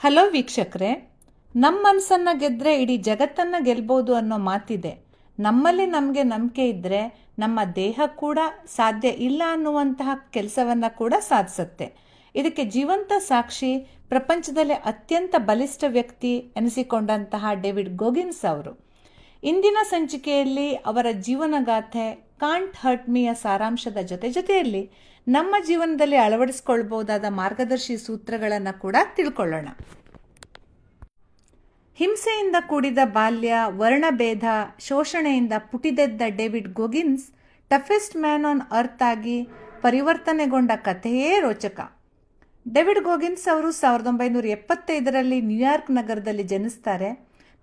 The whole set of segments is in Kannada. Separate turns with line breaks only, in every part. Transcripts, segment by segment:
ಹಲೋ ವೀಕ್ಷಕರೇ ನಮ್ಮ ಮನಸ್ಸನ್ನು ಗೆದ್ದರೆ ಇಡೀ ಜಗತ್ತನ್ನು ಗೆಲ್ಬೋದು ಅನ್ನೋ ಮಾತಿದೆ. ನಮ್ಮಲ್ಲಿ ನಮಗೆ ನಂಬಿಕೆ ಇದ್ದರೆ ನಮ್ಮ ದೇಹ ಕೂಡ ಸಾಧ್ಯ ಇಲ್ಲ ಅನ್ನುವಂತಹ ಕೆಲಸವನ್ನು ಕೂಡ ಸಾಧಿಸುತ್ತೆ. ಇದಕ್ಕೆ ಜೀವಂತ ಸಾಕ್ಷಿ ಪ್ರಪಂಚದಲ್ಲೇ ಅತ್ಯಂತ ಬಲಿಷ್ಠ ವ್ಯಕ್ತಿ ಎನಿಸಿಕೊಂಡಂತಹ ಡೇವಿಡ್ ಗೋಗಿನ್ಸ್ ಅವರು. ಇಂದಿನ ಸಂಚಿಕೆಯಲ್ಲಿ ಅವರ ಜೀವನಗಾಥೆ ಕಾಂಟ್ ಹರ್ಟ್ ಮಿಯ ಸಾರಾಂಶದ ಜೊತೆ ಜೊತೆಯಲ್ಲಿ ನಮ್ಮ ಜೀವನದಲ್ಲಿ ಅಳವಡಿಸಿಕೊಳ್ಳಬಹುದಾದ ಮಾರ್ಗದರ್ಶಿ ಸೂತ್ರಗಳನ್ನು ಕೂಡ ತಿಳ್ಕೊಳ್ಳೋಣ. ಹಿಂಸೆಯಿಂದ ಕೂಡಿದ ಬಾಲ್ಯ, ವರ್ಣಭೇದ, ಶೋಷಣೆಯಿಂದ ಪುಟಿದೆದ್ದ David Goggins, toughest man on earth ಆಗಿ ಪರಿವರ್ತನೆಗೊಂಡ ಕಥೆಯೇ ರೋಚಕ. ಡೇವಿಡ್ ಗೋಗಿನ್ಸ್ ಅವರು ಸಾವಿರದ ಒಂಬೈನೂರ ಎಪ್ಪತ್ತೈದರಲ್ಲಿ ನ್ಯೂಯಾರ್ಕ್ ನಗರದಲ್ಲಿ ಜನಿಸ್ತಾರೆ.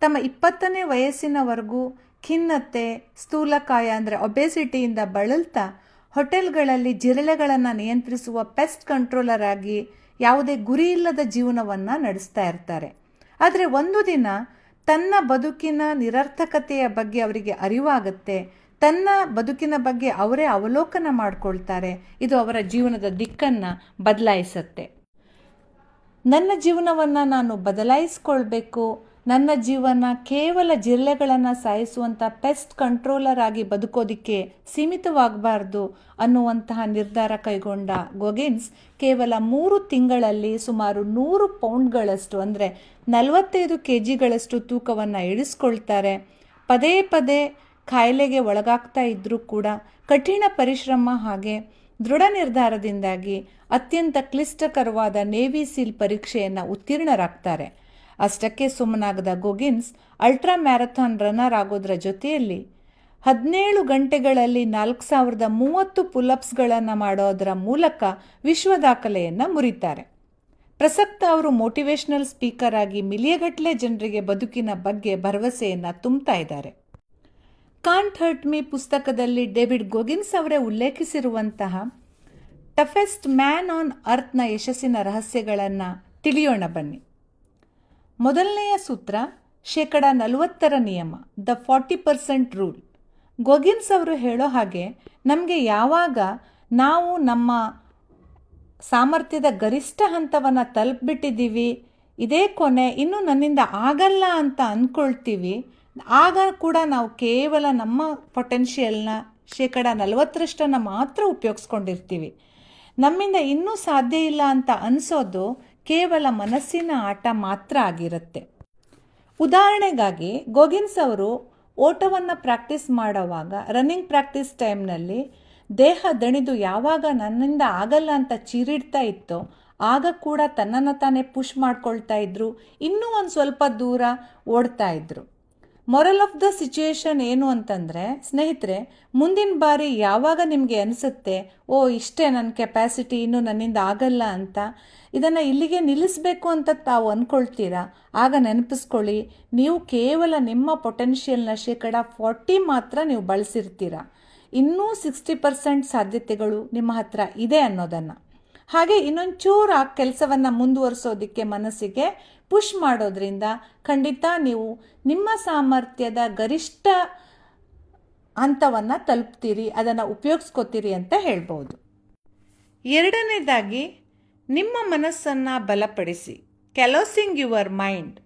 ತಮ್ಮ ಇಪ್ಪತ್ತನೇ ವಯಸ್ಸಿನವರೆಗೂ ಖಿನ್ನತೆ, ಸ್ಥೂಲಕಾಯ ಅಂದರೆ ಒಬೆಸಿಟಿಯಿಂದ ಬಳಲ್ತಾ ಹೋಟೆಲ್ಗಳಲ್ಲಿ ಜಿರಳೆಗಳನ್ನು ನಿಯಂತ್ರಿಸುವ ಪೆಸ್ಟ್ ಕಂಟ್ರೋಲರ್ ಆಗಿ ಯಾವುದೇ ಗುರಿ ಇಲ್ಲದ ಜೀವನವನ್ನು ನಡೆಸ್ತಾ ಇರ್ತಾರೆ. ಆದರೆ ಒಂದು ದಿನ ತನ್ನ ಬದುಕಿನ ನಿರರ್ಥಕತೆಯ ಬಗ್ಗೆ ಅವರಿಗೆ ಅರಿವಾಗುತ್ತೆ. ತನ್ನ ಬದುಕಿನ ಬಗ್ಗೆ ಅವರೇ ಅವಲೋಕನ ಮಾಡಿಕೊಳ್ತಾರೆ. ಇದು ಅವರ ಜೀವನದ ದಿಕ್ಕನ್ನು ಬದಲಾಯಿಸುತ್ತೆ. ನನ್ನ ಜೀವನವನ್ನು ನಾನು ಬದಲಾಯಿಸ್ಕೊಳ್ಬೇಕು ನನ್ನ ಜೀವನ ಕೇವಲ ಜಿರಳೆಗಳನ್ನು ಸಾಯಿಸುವಂಥ ಪೆಸ್ಟ್ ಕಂಟ್ರೋಲರ್ ಆಗಿ ಬದುಕೋದಿಕ್ಕೆ ಸೀಮಿತವಾಗಬಾರ್ದು ಅನ್ನುವಂತಹ ನಿರ್ಧಾರ ಕೈಗೊಂಡ ಗೊಗಿನ್ಸ್ ಕೇವಲ ಮೂರು ತಿಂಗಳಲ್ಲಿ ಸುಮಾರು ನೂರು ಪೌಂಡ್ಗಳಷ್ಟು ಅಂದರೆ ನಲವತ್ತೈದು ಕೆ ಜಿಗಳಷ್ಟು ತೂಕವನ್ನು ಇಳಿಸ್ಕೊಳ್ತಾರೆ. ಪದೇ ಪದೇ ಕಾಯಿಲೆಗೆ ಒಳಗಾಗ್ತಾ ಇದ್ದರೂ ಕೂಡ ಕಠಿಣ ಪರಿಶ್ರಮ ಹಾಗೆ ದೃಢ ನಿರ್ಧಾರದಿಂದಾಗಿ ಅತ್ಯಂತ ಕ್ಲಿಷ್ಟಕರವಾದ ನೇವಿ ಸೀಲ್ ಪರೀಕ್ಷೆಯನ್ನು ಉತ್ತೀರ್ಣರಾಗ್ತಾರೆ. ಅಷ್ಟಕ್ಕೆ ಸುಮ್ಮನಾಗದ ಗೋಗಿನ್ಸ್ ಅಲ್ಟ್ರಾ ಮ್ಯಾರಥಾನ್ ರನ್ನರ್ ಆಗೋದ್ರ ಜೊತೆಯಲ್ಲಿ ಹದಿನೇಳು ಗಂಟೆಗಳಲ್ಲಿ ನಾಲ್ಕು ಸಾವಿರದ ಮೂವತ್ತು ಪುಲಪ್ಸ್ಗಳನ್ನು ಮಾಡೋದರ ಮೂಲಕ ವಿಶ್ವ ದಾಖಲೆಯನ್ನು ಮುರಿತಾರೆ. ಪ್ರಸಕ್ತ ಅವರು ಮೋಟಿವೇಶನಲ್ ಸ್ಪೀಕರ್ ಆಗಿ ಮಿಲಿಯಗಟ್ಟಲೆ ಜನರಿಗೆ ಬದುಕಿನ ಬಗ್ಗೆ ಭರವಸೆಯನ್ನು ತುಂಬ್ತಾ ಇದ್ದಾರೆ. ಕಾಂಟ್ ಹರ್ಟ್ ಮೀ ಪುಸ್ತಕದಲ್ಲಿ ಡೇವಿಡ್ ಗೋಗಿನ್ಸ್ ಅವರೇ ಉಲ್ಲೇಖಿಸಿರುವಂತಹ ಟಫೆಸ್ಟ್ ಮ್ಯಾನ್ ಆನ್ ಅರ್ತ್ನ ಯಶಸ್ಸಿನ ರಹಸ್ಯಗಳನ್ನು ತಿಳಿಯೋಣ ಬನ್ನಿ. ಮೊದಲನೆಯ ಸೂತ್ರ ಶೇಕಡ ನಲವತ್ತರ ನಿಯಮ, the forty percent rule. Goggins ಅವರು ಹೇಳೋ ಹಾಗೆ ನಮಗೆ ಯಾವಾಗ ನಾವು ನಮ್ಮ ಸಾಮರ್ಥ್ಯದ ಗರಿಷ್ಠ ಹಂತವನ್ನು ತಲುಪಿಬಿಟ್ಟಿದ್ದೀವಿ, ಇದೇ ಕೊನೆ ಇನ್ನೂ ನನ್ನಿಂದ ಆಗಲ್ಲ ಅಂತ ಅಂದ್ಕೊಳ್ತೀವಿ ಆಗ ಕೂಡ ನಾವು ಕೇವಲ ನಮ್ಮ ಪೊಟೆನ್ಷಿಯಲ್ನ ಶೇಕಡ ನಲವತ್ತರಷ್ಟನ್ನು ಮಾತ್ರ ಉಪಯೋಗಿಸ್ಕೊಂಡಿರ್ತೀವಿ. ನಮ್ಮಿಂದ ಇನ್ನೂ ಸಾಧ್ಯ ಇಲ್ಲ ಅಂತ ಅನಿಸೋದು ಕೇವಲ ಮನಸ್ಸಿನ ಆಟ ಮಾತ್ರ ಆಗಿರುತ್ತೆ. ಉದಾಹರಣೆಗಾಗಿ ಗೋಗಿನ್ಸ್ ಅವರು ಓಟವನ್ನು ಪ್ರಾಕ್ಟೀಸ್ ಮಾಡುವಾಗ ರನ್ನಿಂಗ್ ಪ್ರಾಕ್ಟೀಸ್ ಟೈಮ್ನಲ್ಲಿ ದೇಹ ದಣಿದು ಯಾವಾಗ ನನ್ನಿಂದ ಆಗಲ್ಲ ಅಂತ ಚೀರಿಡ್ತಾ ಇತ್ತೋ, ಆಗ ಕೂಡ ತನ್ನನ್ನು ತಾನೇ ಪುಷ್ ಮಾಡ್ಕೊಳ್ತಾ ಇದ್ರು, ಇನ್ನೂ ಒಂದು ಸ್ವಲ್ಪ ದೂರ ಓಡ್ತಾ ಇದ್ರು. ಮೊರಲ್ ಆಫ್ ದ ಸಿಚುಯೇಷನ್ ಏನು ಅಂತಂದರೆ, ಸ್ನೇಹಿತರೆ, ಮುಂದಿನ ಬಾರಿ ಯಾವಾಗ ನಿಮಗೆ ಅನಿಸುತ್ತೆ, ಓ, ಇಷ್ಟೇ ನನ್ನ ಕೆಪ್ಯಾಸಿಟಿ ಇನ್ನೂ ನನ್ನಿಂದ ಆಗಲ್ಲ ಅಂತ, ಇದನ್ನು ಇಲ್ಲಿಗೆ ನಿಲ್ಲಿಸಬೇಕು ಅಂತ ತಾವು ಅಂದ್ಕೊಳ್ತೀರಾ ಆಗ ನೆನಪಿಸ್ಕೊಳ್ಳಿ, ನೀವು ಕೇವಲ ನಿಮ್ಮ ಪೊಟೆನ್ಷಿಯಲ್ನ ಶೇಕಡ ಫಾರ್ಟಿ ಮಾತ್ರ ನೀವು ಬಳಸಿರ್ತೀರ. ಇನ್ನೂ ಸಿಕ್ಸ್ಟಿ ಪರ್ಸೆಂಟ್ ಸಾಧ್ಯತೆಗಳು ನಿಮ್ಮ ಹತ್ರ ಇದೆ ಅನ್ನೋದನ್ನು. ಹಾಗೆ ಇನ್ನೊಂಚೂರು ಆ ಕೆಲಸವನ್ನು ಮುಂದುವರಿಸೋದಕ್ಕೆ ಮನಸ್ಸಿಗೆ ಪುಷ್ ಮಾಡೋದ್ರಿಂದ ಖಂಡಿತ ನೀವು ನಿಮ್ಮ ಸಾಮರ್ಥ್ಯದ ಗರಿಷ್ಠ ಹಂತವನ್ನು ತಲುಪ್ತೀರಿ, ಅದನ್ನು ಉಪಯೋಗಿಸ್ಕೋತೀರಿ ಅಂತ ಹೇಳ್ಬೋದು. ಎರಡನೇದಾಗಿ, ನಿಮ್ಮ ಮನಸ್ಸನ್ನು ಬಲಪಡಿಸಿ. ಕೆಲೋಸಿಂಗ್ ಯುವರ್ ಮೈಂಡ್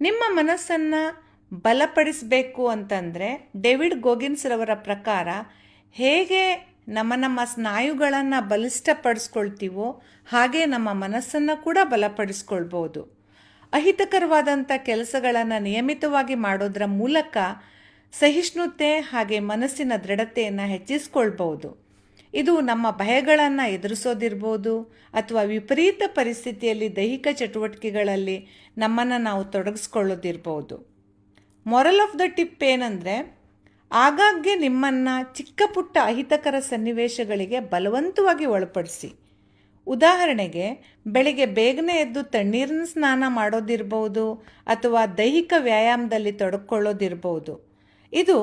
ನಿಮ್ಮ ಮನಸ್ಸನ್ನು ಬಲಪಡಿಸಬೇಕು ಅಂತಂದರೆ ಡೇವಿಡ್ ಗೋಗಿನ್ಸ್ರವರ ಪ್ರಕಾರ ಹೇಗೆ ನಮ್ಮ ನಮ್ಮ ಸ್ನಾಯುಗಳನ್ನು ಬಲಿಷ್ಠಪಡಿಸ್ಕೊಳ್ತೀವೋ ಹಾಗೆ ನಮ್ಮ ಮನಸ್ಸನ್ನು ಕೂಡ ಬಲಪಡಿಸ್ಕೊಳ್ಬೋದು. ಅಹಿತಕರವಾದಂಥ ಕೆಲಸಗಳನ್ನು ನಿಯಮಿತವಾಗಿ ಮಾಡೋದರ ಮೂಲಕ ಸಹಿಷ್ಣುತೆ ಹಾಗೆ ಮನಸ್ಸಿನ ದೃಢತೆಯನ್ನು ಹೆಚ್ಚಿಸ್ಕೊಳ್ಬೋದು ಇದು ನಮ್ಮ ಭಯಗಳನ್ನು ಎದುರಿಸೋದಿರ್ಬೋದು ಅಥವಾ ವಿಪರೀತ ಪರಿಸ್ಥಿತಿಯಲ್ಲಿ ದೈಹಿಕ ಚಟುವಟಿಕೆಗಳಲ್ಲಿ ನಮ್ಮನ್ನು ನಾವು ತೊಡಗಿಸ್ಕೊಳ್ಳೋದಿರ್ಬೋದು. ಮೊರಲ್ ಆಫ್ ದ ಟಿಪ್ ಏನಂದರೆ, ಆಗಾಗ್ಗೆ ನಿಮ್ಮನ್ನು ಚಿಕ್ಕ ಪುಟ್ಟ ಅಹಿತಕರ ಸನ್ನಿವೇಶಗಳಿಗೆ ಬಲವಂತವಾಗಿ ಒಳಪಡಿಸಿ. ಉದಾಹರಣೆಗೆ, ಬೆಳಿಗ್ಗೆ ಬೇಗನೆ ಎದ್ದು ತಣ್ಣೀರಿನ ಸ್ನಾನ ಮಾಡೋದಿರ್ಬೋದು ಅಥವಾ ದೈಹಿಕ ವ್ಯಾಯಾಮದಲ್ಲಿ ತೊಡಕೊಳ್ಳೋದಿರ್ಬೋದು. ಇದು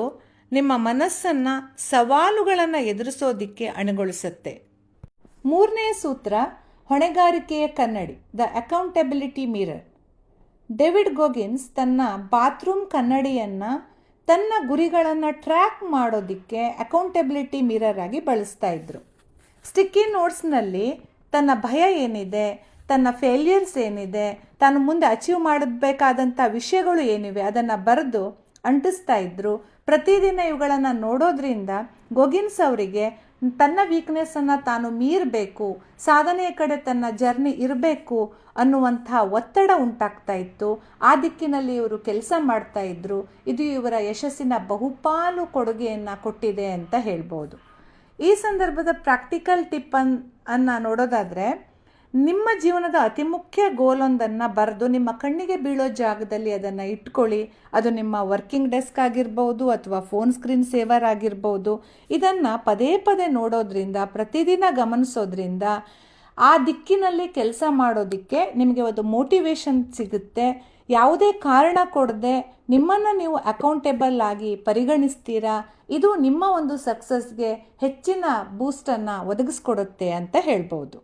ನಿಮ್ಮ ಮನಸ್ಸನ್ನು ಸವಾಲುಗಳನ್ನು ಎದುರಿಸೋದಿಕ್ಕೆ ಅಣಗೊಳಿಸುತ್ತೆ. ಮೂರನೆಯ ಸೂತ್ರ, ಹೊಣೆಗಾರಿಕೆಯ ಕನ್ನಡಿ, the accountability mirror. David Goggins ತನ್ನ ಬಾತ್ರೂಮ್ ಕನ್ನಡಿಯನ್ನು ತನ್ನ ಗುರಿಗಳನ್ನು ಟ್ರ್ಯಾಕ್ ಮಾಡೋದಕ್ಕೆ ಅಕೌಂಟೆಬಿಲಿಟಿ ಮಿರರ್ ಆಗಿ ಬಳಸ್ತಾ ಇದ್ರು. ಸ್ಟಿಕ್ಕಿ ನೋಟ್ಸ್ನಲ್ಲಿ ತನ್ನ ಭಯ ಏನಿದೆ, ತನ್ನ ಫೇಲ್ಯರ್ಸ್ ಏನಿದೆ, ತಾನು ಮುಂದೆ ಅಚೀವ್ ಮಾಡಬೇಕಾದಂಥ ವಿಷಯಗಳು ಏನಿವೆ, ಅದನ್ನು ಬರೆದು ಅಂಟಿಸ್ತಾ ಇದ್ರು. ಪ್ರತಿದಿನ ಇವುಗಳನ್ನು ನೋಡೋದ್ರಿಂದ ಗೊಗಿನ್ಸ್ ಅವರಿಗೆ ತನ್ನ ವೀಕ್ನೆಸ್ಸನ್ನು ತಾನು ಮೀರಬೇಕು, ಸಾಧನೆಯ ಕಡೆ ತನ್ನ ಜರ್ನಿ ಇರಬೇಕು ಅನ್ನುವಂಥ ಒತ್ತಡ ಉಂಟಾಗ್ತಾ ಇತ್ತು. ಆ ದಿಕ್ಕಿನಲ್ಲಿ ಇವರು ಕೆಲಸ ಮಾಡ್ತಾ ಇದ್ರು. ಇದು ಇವರ ಯಶಸ್ಸಿನ ಬಹುಪಾಲು ಕೊಡುಗೆಯನ್ನು ಕೊಟ್ಟಿದೆ ಅಂತ ಹೇಳ್ಬೋದು. ಈ ಸಂದರ್ಭದ ಪ್ರಾಕ್ಟಿಕಲ್ ಟಿಪ್ ಅನ್ ಅನ್ನು ನೋಡೋದಾದರೆ, ನಿಮ್ಮ ಜೀವನದ ಅತಿ ಮುಖ್ಯ ಗೋಲೊಂದನ್ನು ಬರೆದು ನಿಮ್ಮ ಕಣ್ಣಿಗೆ ಬೀಳೋ ಜಾಗದಲ್ಲಿ ಅದನ್ನು ಇಟ್ಕೊಳ್ಳಿ. ಅದು ನಿಮ್ಮ ವರ್ಕಿಂಗ್ ಡೆಸ್ಕ್ ಆಗಿರ್ಬೋದು ಅಥವಾ ಫೋನ್ ಸ್ಕ್ರೀನ್ ಸೇವರ್ ಆಗಿರ್ಬೋದು. ಇದನ್ನು ಪದೇ ಪದೇ ನೋಡೋದ್ರಿಂದ, ಪ್ರತಿದಿನ ಗಮನಿಸೋದ್ರಿಂದ, ಆ ದಿಕ್ಕಿನಲ್ಲಿ ಕೆಲಸ ಮಾಡೋದಕ್ಕೆ ನಿಮಗೆ ಒಂದು ಮೋಟಿವೇಶನ್ ಸಿಗುತ್ತೆ. ಯಾವುದೇ ಕಾರಣ ಕೊಡದೆ ನಿಮ್ಮನ್ನು ನೀವು ಅಕೌಂಟೇಬಲ್ ಆಗಿ ಪರಿಗಣಿಸ್ತೀರಾ? ಇದು ನಿಮ್ಮ ಒಂದು ಸಕ್ಸಸ್ಗೆ ಹೆಚ್ಚಿನ ಬೂಸ್ಟನ್ನು ಒದಗಿಸ್ಕೊಡುತ್ತೆ ಅಂತ ಹೇಳ್ಬೋದು.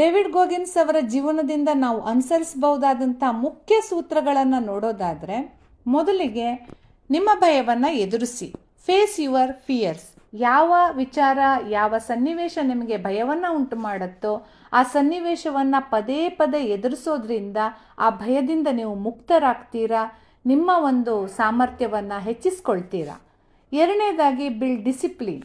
ಡೇವಿಡ್ ಗೋಗಿನ್ಸ್ ಅವರ ಜೀವನದಿಂದ ನಾವು ಅನುಸರಿಸಬಹುದಾದಂಥ ಮುಖ್ಯ ಸೂತ್ರಗಳನ್ನು ನೋಡೋದಾದರೆ, ಮೊದಲಿಗೆ ನಿಮ್ಮ ಭಯವನ್ನು ಎದುರಿಸಿ. ಫೇಸ್ ಯುವರ್ ಫಿಯರ್ಸ್ ಯಾವ ವಿಚಾರ, ಯಾವ ಸನ್ನಿವೇಶ ನಿಮಗೆ ಭಯವನ್ನು ಉಂಟು ಮಾಡುತ್ತೋ ಆ ಸನ್ನಿವೇಶವನ್ನು ಪದೇ ಪದೇ ಎದುರಿಸೋದ್ರಿಂದ, ಆ ಭಯದಿಂದ ನೀವು ಮುಕ್ತರಾಗ್ತೀರಾ? ನಿಮ್ಮ ಒಂದು ಸಾಮರ್ಥ್ಯವನ್ನು ಹೆಚ್ಚಿಸ್ಕೊಳ್ತೀರಾ? ಎರಡನೇದಾಗಿ ಬಿಲ್ ಡಿಸಿಪ್ಲಿನ್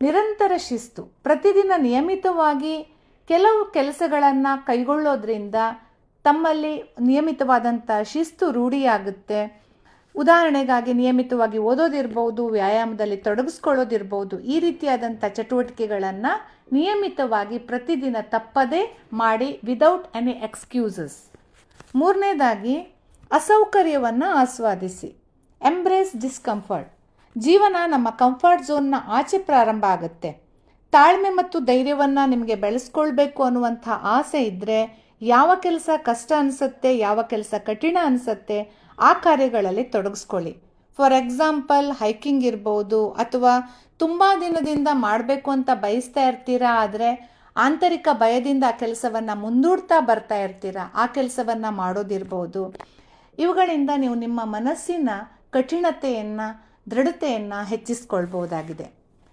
ನಿರಂತರ ಶಿಸ್ತು. ಪ್ರತಿದಿನ ನಿಯಮಿತವಾಗಿ ಕೆಲವು ಕೆಲಸಗಳನ್ನು ಕೈಗೊಳ್ಳೋದ್ರಿಂದ ತಮ್ಮಲ್ಲಿ ನಿಯಮಿತವಾದಂಥ ಶಿಸ್ತು ರೂಢಿಯಾಗುತ್ತೆ. ಉದಾಹರಣೆಗಾಗಿ ನಿಯಮಿತವಾಗಿ ಓದೋದಿರ್ಬೋದು, ವ್ಯಾಯಾಮದಲ್ಲಿ ತೊಡಗಿಸ್ಕೊಳ್ಳೋದಿರ್ಬೋದು, ಈ ರೀತಿಯಾದಂಥ ಚಟುವಟಿಕೆಗಳನ್ನು ನಿಯಮಿತವಾಗಿ ಪ್ರತಿದಿನ ತಪ್ಪದೇ ಮಾಡಿ ವಿದೌಟ್ ಎನಿ ಎಕ್ಸ್ಕ್ಯೂಸಸ್ ಮೂರನೇದಾಗಿ, ಅಸೌಕರ್ಯವನ್ನು ಆಸ್ವಾದಿಸಿ. ಎಂಬ್ರೇಸ್ ಡಿಸ್ಕಂಫರ್ಟ್ ಜೀವನ ನಮ್ಮ ಕಂಫರ್ಟ್ ಝೋನ್ನ ಆಚೆ ಪ್ರಾರಂಭ ಆಗುತ್ತೆ. ತಾಳ್ಮೆ ಮತ್ತು ಧೈರ್ಯವನ್ನು ನಿಮಗೆ ಬೆಳೆಸ್ಕೊಳ್ಬೇಕು ಅನ್ನುವಂಥ ಆಸೆ ಇದ್ದರೆ ಯಾವ ಕೆಲಸ ಕಷ್ಟ ಅನಿಸುತ್ತೆ, ಯಾವ ಕೆಲಸ ಕಠಿಣ ಅನಿಸುತ್ತೆ ಆ ಕಾರ್ಯಗಳಲ್ಲಿ ತೊಡಗಿಸ್ಕೊಳ್ಳಿ. ಫಾರ್ ಎಕ್ಸಾಂಪಲ್ ಹೈಕಿಂಗ್ ಇರ್ಬೋದು ಅಥವಾ ತುಂಬ ದಿನದಿಂದ ಮಾಡಬೇಕು ಅಂತ ಬಯಸ್ತಾ ಇರ್ತೀರಾ ಆದರೆ ಆಂತರಿಕ ಭಯದಿಂದ ಆ ಕೆಲಸವನ್ನು ಮುಂದೂಡ್ತಾ ಬರ್ತಾ ಇರ್ತೀರಾ, ಆ ಕೆಲಸವನ್ನು ಮಾಡೋದಿರ್ಬೋದು. ಇವುಗಳಿಂದ ನೀವು ನಿಮ್ಮ ಮನಸ್ಸಿನ ಕಠಿಣತೆಯನ್ನು, ದೃಢತೆಯನ್ನು ಹೆಚ್ಚಿಸ್ಕೊಳ್ಬೋದಾಗಿದೆ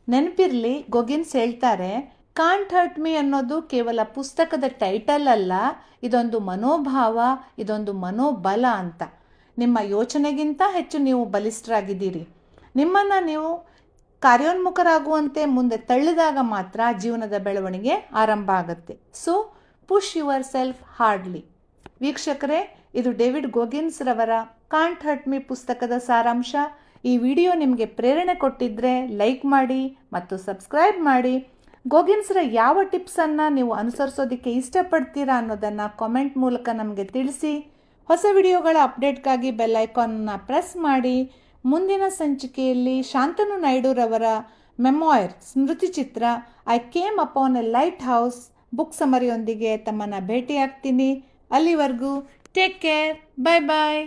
ನೆನಪಿರಲಿ ಗೊಗಿನ್ಸ್ ಹೇಳ್ತಾರೆ ಕಾಂಟ್ ಹರ್ಟ್ ಮೀ ಅನ್ನೋದು ಕೇವಲ ಪುಸ್ತಕದ ಟೈಟಲ್ ಅಲ್ಲ, ಇದೊಂದು ಮನೋಭಾವ, ಇದೊಂದು ಮನೋಬಲ ಅಂತ. ನಿಮ್ಮ ಯೋಚನೆಗಿಂತ ಹೆಚ್ಚು ನೀವು ಬಲಿಷ್ಠರಾಗಿದ್ದೀರಿ. ನಿಮ್ಮನ್ನು ನೀವು ಕಾರ್ಯೋನ್ಮುಖರಾಗುವಂತೆ ಮುಂದೆ ತಳ್ಳಿದಾಗ ಮಾತ್ರ ಜೀವನದ ಬೆಳವಣಿಗೆ ಆರಂಭ ಆಗುತ್ತೆ. So push yourself hardly ವೀಕ್ಷಕರೇ, ಇದು ಡೇವಿಡ್ ಗೋಗಿನ್ಸ್ ರವರ ಕಾಂಟ್ ಹರ್ಟ್ ಮಿ ಪುಸ್ತಕದ ಸಾರಾಂಶ. ಈ ವಿಡಿಯೋ ನಿಮಗೆ ಪ್ರೇರಣೆ ಕೊಟ್ಟಿದ್ದರೆ ಲೈಕ್ ಮಾಡಿ ಮತ್ತು ಸಬ್ಸ್ಕ್ರೈಬ್ ಮಾಡಿ. ಗೋಗಿನ್ಸ್ರ ಯಾವ ಟಿಪ್ಸನ್ನು ನೀವು ಅನುಸರಿಸೋದಕ್ಕೆ ಇಷ್ಟಪಡ್ತೀರಾ ಅನ್ನೋದನ್ನು ಕಾಮೆಂಟ್ ಮೂಲಕ ನಮಗೆ ತಿಳಿಸಿ. ಹೊಸ ವಿಡಿಯೋಗಳ ಅಪ್ಡೇಟ್ಗಾಗಿ ಬೆಲ್ ಐಕಾನ್ನ ಪ್ರೆಸ್ ಮಾಡಿ. ಮುಂದಿನ ಸಂಚಿಕೆಯಲ್ಲಿ ಶಾಂತನು ನಾಯ್ಡುರವರ ಮೆಮೊಯರ್ ಸ್ಮೃತಿ ಚಿತ್ರ, I came upon a lighthouse book ಸಮರಿಯೊಂದಿಗೆ ತಮ್ಮನ್ನು ಭೇಟಿಯಾಗ್ತೀನಿ. ಅಲ್ಲಿವರೆಗೂ ಟೇಕ್ ಕೇರ್ ಬಾಯ್ ಬಾಯ್